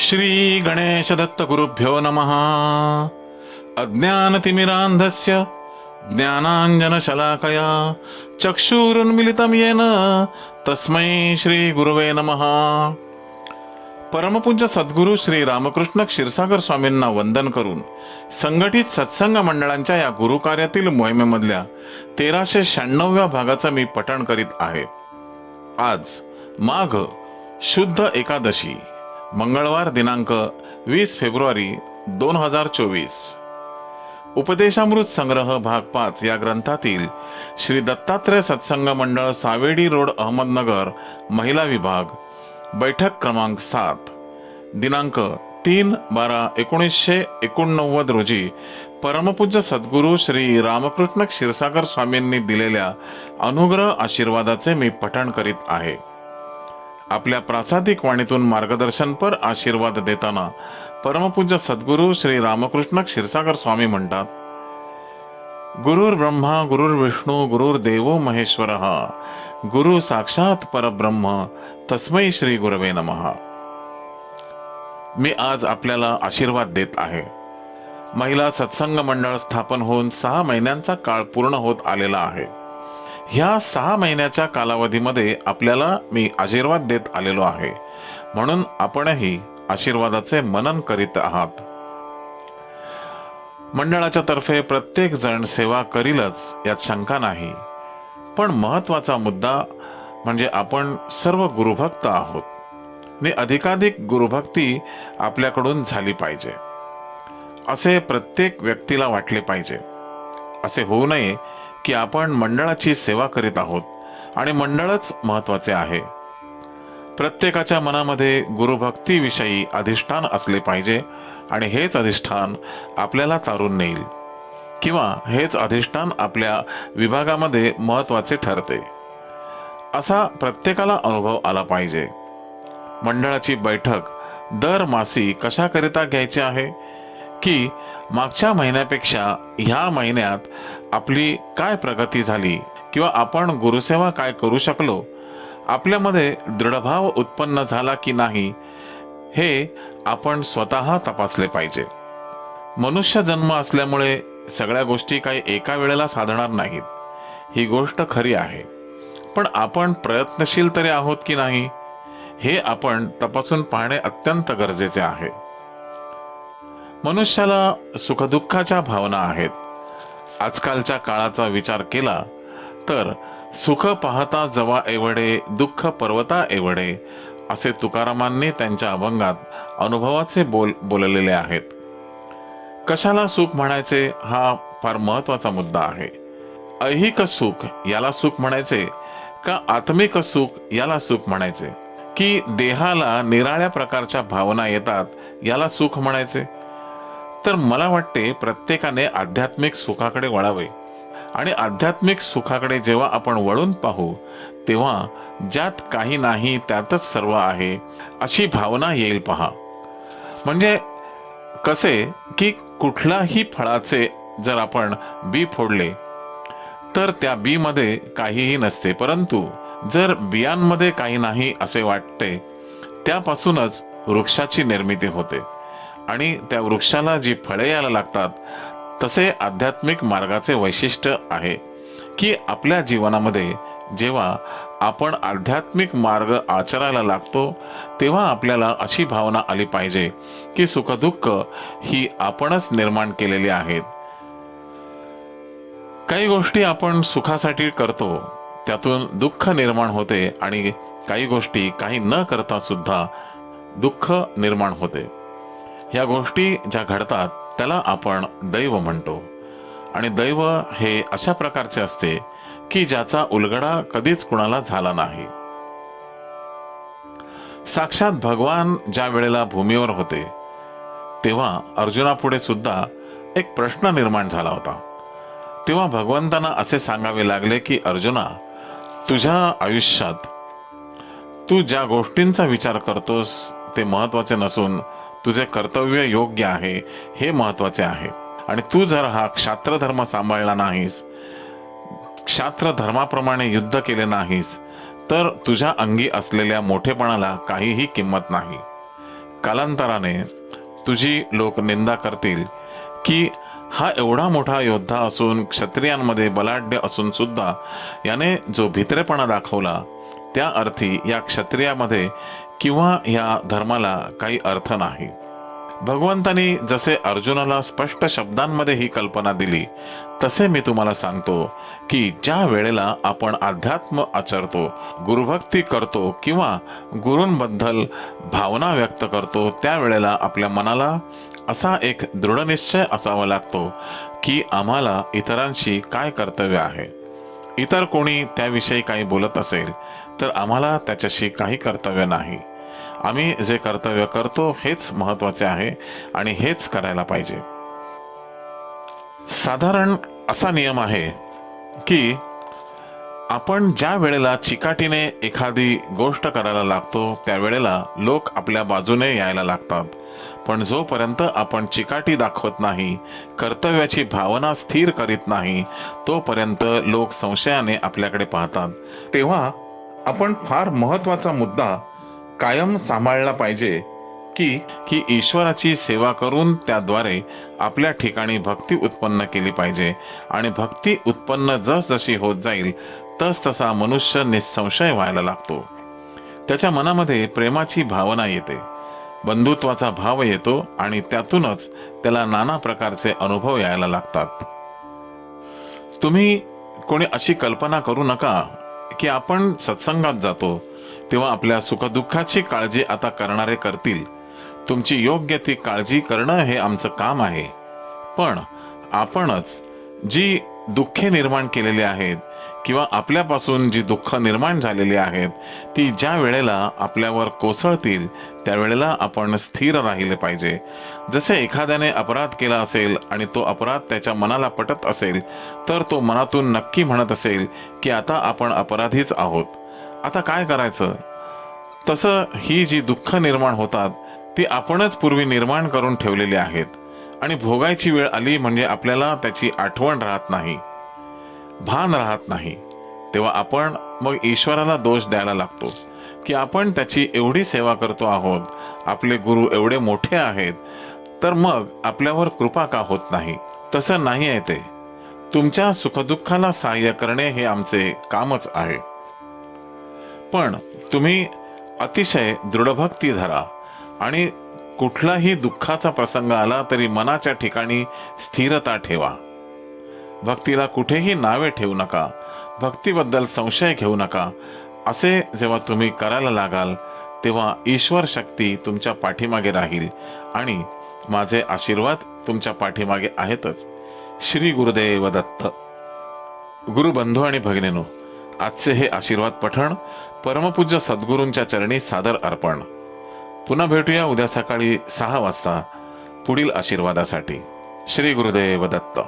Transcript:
श्री गणेश दत्त गुरुभ्यो नमः। अज्ञानतिमिरान्धस्य ज्ञानाञ्जनशलाकया चक्षुरुन्मिलितं येन तस्मै श्रीगुरुवे नमः। परमपूज्य सद्गुरू श्री रामकृष्ण क्षीरसागर स्वामींना वंदन करून संघटित सत्संग मंडळांच्या या गुरुकार्यातील मोहिमेमधल्या तेराशे शहाण्णव्या भागाचं मी पठण करीत आहे. आज माघ शुद्ध एकादशी. मंगळवार दिनांक वीस फेब्रुवारी दोन हजार चोवीस. उपदेशामृत संग्रह भाग पाच या ग्रंथातील श्री दत्तात्रय सत्संग मंडळ सावेडी रोड अहमदनगर महिला विभाग बैठक क्रमांक सात. दिनांक तीन बारा एकोणीसशे एकोणनव्वद रोजी परमपूज्य सद्गुरू श्री रामकृष्ण क्षीरसागर स्वामींनी दिलेल्या अनुग्रह आशीर्वादाचे मी पठण करीत आहे. आपल्या प्रासादिक वाणीतून मार्गदर्शनपर आशीर्वाद देताना परमपूज्य सद्गुरू श्री रामकृष्ण क्षीरसागर स्वामी म्हणतात गुरुर ब्रह्मा गुरुर विष्णू गुरुर देवो महेश्वर गुरु साक्षात परब्रह्म तस्मै श्री गुरवे नमः. मी आज आपल्याला आशीर्वाद देत आहे. महिला सत्संग मंडळ स्थापन होऊन सहा महिन्यांचा काळ पूर्ण होत आलेला आहे. ह्या सहा महिन्याच्या कालावधीमध्ये आपल्याला मी आशीर्वाद देत आलेलो आहे. म्हणून आपणही आशीर्वादाचे मनन करीत आहात. मंडळाच्या तर्फे प्रत्येक जण सेवा करीलच यात शंका नाही. पण महत्त्वाचा मुद्दा म्हणजे आपण सर्व गुरुभक्त आहोत. आणि अधिकाधिक गुरुभक्ती आपल्याकडून झाली पाहिजे. असे प्रत्येक व्यक्तीला वाटले पाहिजे. असे होऊ नये की आपण मंडळाची सेवा करीत आहोत. आणि मंडळच महत्त्वाचे आहे. प्रत्येकाच्या मनामध्ये गुरुभक्तीविषयी अधिष्ठान असले पाहिजे आणि हेच अधिष्ठान आपल्याला तारून नेईल. किंवा हेच अधिष्ठान आपल्या विभागामध्ये महत्त्वाचे ठरते. असा प्रत्येकाला अनुभव आला पाहिजे. मंडळाची बैठक दर मासी कशाकरिता घ्यायची आहे? की मागच्या महिन्यापेक्षा ह्या महिन्यात आपली काय प्रगती झाली किंवा आपण गुरुसेवा काय करू शकलो? आपल्यामध्ये दृढभाव उत्पन्न झाला की नाही हे आपण स्वतः तपासले पाहिजे. मनुष्य जन्म असल्यामुळे सगळ्या गोष्टी काही एका वेळेला साधणार नाहीत. ही गोष्ट खरी आहे. पण आपण प्रयत्नशील तरी आहोत की नाही हे आपण तपासून पाहणे अत्यंत गरजेचे आहे. मनुष्याला सुखदुःखाच्या भावना आहेत. आजकालच्या काळाचा विचार केला तर सुख पाहता जवा एवढे दुःख पर्वता एवढे असे तुकारामांनी त्यांच्या अभंगात अनुभवाचे बोल बोललेले आहेत. कशाला सुख म्हणायचे हा फार महत्त्वाचा मुद्दा आहे. ऐहिक सुख याला सुख म्हणायचे का आत्मिक सुख याला सुख म्हणायचे? की देहाला निराळ्या प्रकारच्या भावना येतात याला सुख म्हणायचे? तर मला वाटते प्रत्येकाने आध्यात्मिक सुखाकडे वळावे. आणि आध्यात्मिक सुखाकडे जेव्हा आपण वळून पाहू तेव्हा ज्यात काही नाही त्यातच सर्व आहे अशी भावना येईल पहा. म्हणजे कसे की कुठल्याही फळाचे जर आपण बी फोडले तर त्या बीमध्ये काहीही नसते. परंतु जर बियांमध्ये काही नाही असे वाटते त्यापासूनच वृक्षाची निर्मिती होते. आणि त्या वृक्षाला जी फळे यायला लागतात तसे आध्यात्मिक मार्गाचे वैशिष्ट्य आहे की आपल्या जीवनामध्ये जेव्हा आपण आध्यात्मिक मार्ग आचरायला लागतो तेव्हा आपल्याला अशी भावना आली पाहिजे की सुखदुःख ही आपणच निर्माण केलेली आहेत. काही गोष्टी आपण सुखासाठी करतो त्यातून दुःख निर्माण होते आणि काही गोष्टी काही न करता सुद्धा दुःख निर्माण होते. ह्या गोष्टी ज्या घडतात त्याला आपण दैव म्हणतो. आणि दैव हे अशा प्रकारचे असते की ज्याचा उलगडा कधीच कुणाला झाला नाही. साक्षात भगवान ज्या वेळेला भूमीवर होते तेव्हा अर्जुनापुढे सुद्धा एक प्रश्न निर्माण झाला होता. तेव्हा भगवंतांना असे सांगावे लागले की अर्जुना तुझ्या आयुष्यात तू ज्या गोष्टींचा विचार करतोस ते महत्त्वाचे नसून तुझे कर्तव्य योग्य आहे हे महत्त्वाचे आहे. आणि तू जर हा क्षात्रधर्म सांभाळला नाहीस क्षात्र धर्माप्रमाणे युद्ध केले नाहीस तर तुझ्या अंगी असलेल्या मोठेपणाला काहीही किंमत नाही. कालांतराने तुझी लोक निंदा करतील की हा एवढा मोठा योद्धा असून क्षत्रियांमध्ये बलाढ्य असून सुद्धा याने जो भित्रेपणा दाखवला त्या अर्थी या क्षत्रियामध्ये किंवा या धर्माला काही अर्थ नाही. भगवंताने जसे अर्जुनाला स्पष्ट शब्दांमध्ये ही कल्पना दिली तसे मी तुम्हाला सांगतो की ज्या वेळेला आपण अध्यात्म आचरतो गुरुभक्ती करतो किंवा गुरूंबद्दल भावना व्यक्त करतो त्यावेळेला आपल्या मनाला असा एक दृढनिश्चय असावा लागतो की आम्हाला इतरांशी काय कर्तव्य आहे. इतर कोणी त्याविषयी काही बोलत असेल तर आम्हाला त्याच्याशी काही कर्तव्य नाही. आम्ही जे कर्तव्य करतो हेच महत्त्वाचे आहे आणि हेच करायला पाहिजे. साधारण असा नियम आहे की आपण ज्या वेळेला चिकाटीने एखादी गोष्ट करायला लागतो त्यावेळेला लोक आपल्या बाजूने यायला लागतात. पण जोपर्यंत आपण चिकाटी दाखवत नाही कर्तव्याची भावना स्थिर करीत नाही तोपर्यंत लोक संशयाने आपल्याकडे पाहतात. तेव्हा आपण फार महत्त्वाचा मुद्दा कायम सांभाळला पाहिजे की की ईश्वराची सेवा करून त्याद्वारे आपल्या ठिकाणी भक्ती उत्पन्न केली पाहिजे. आणि भक्ती उत्पन्न जसजशी होत जाईल तस तसा मनुष्य निसंशय व्हायला लागतो. त्याच्या मनामध्ये प्रेमाची भावना येते. बंधुत्वाचा भाव येतो आणि त्यातूनच त्याला नाना प्रकारचे अनुभव यायला लागतात. तुम्ही कोणी अशी कल्पना करू नका की आपण सत्संगात जातो. तेव्हा आपल्या सुखदुःखाची काळजी आता करणारे करतील. तुमची योग्य ती काळजी करणं हे आमचं काम आहे. पण आपणच जी दुःखे निर्माण केलेली आहेत किंवा आपल्यापासून जी दुःख निर्माण झालेली आहेत ती ज्या वेळेला आपल्यावर कोसळतील त्यावेळेला आपण स्थिर राहिले पाहिजे. जसे एखाद्याने अपराध केला असेल आणि तो अपराध त्याच्या मनाला पटत असेल तर तो मनातून नक्की म्हणत असेल की आता आपण अपराधीच आहोत. आता काय करायचं? तसं ही जी दुःख निर्माण होतात ती आपणच पूर्वी निर्माण करून ठेवलेली आहेत. आणि भोगायची वेळ आली म्हणजे आपल्याला त्याची आठवण राहत नाही. भान राहत नाही. तेव्हा आपण मग ईश्वराला दोष द्यायला लागतो की आपण त्याची एवढी सेवा करतो आहोत आपले गुरु एवढे मोठे आहेत तर मग आपल्यावर कृपा का होत नाही? तसं नाही आहे ते. तुमच्या सुखदुःखाला सहाय्य करणे हे आमचे कामच आहे. पण तुम्ही अतिशय दृढभक्ती धरा. आणि कुठलाही दुःखाचा प्रसंग आला तरी मनाच्या ठिकाणी स्थिरता ठेवा. भक्तीला कुठेही नावे ठेवू नका. भक्तीबद्दल संशय घेऊ नका. असे जेव्हा तुम्ही करायला लागाल तेव्हा ईश्वर शक्ती तुमच्या पाठीमागे राहील आणि माझे आशीर्वाद तुमच्या पाठीमागे आहेतच. श्री गुरुदेव दत्त. गुरुबंधू आणि भगिनीनो आजचे हे आशीर्वाद पठण परमपूज्य सद्गुरूंच्या चरणी सादर अर्पण. पुन्हा भेटूया उद्या सकाळी सहा वाजता पुढील आशीर्वादासाठी. श्री गुरुदेव दत्त.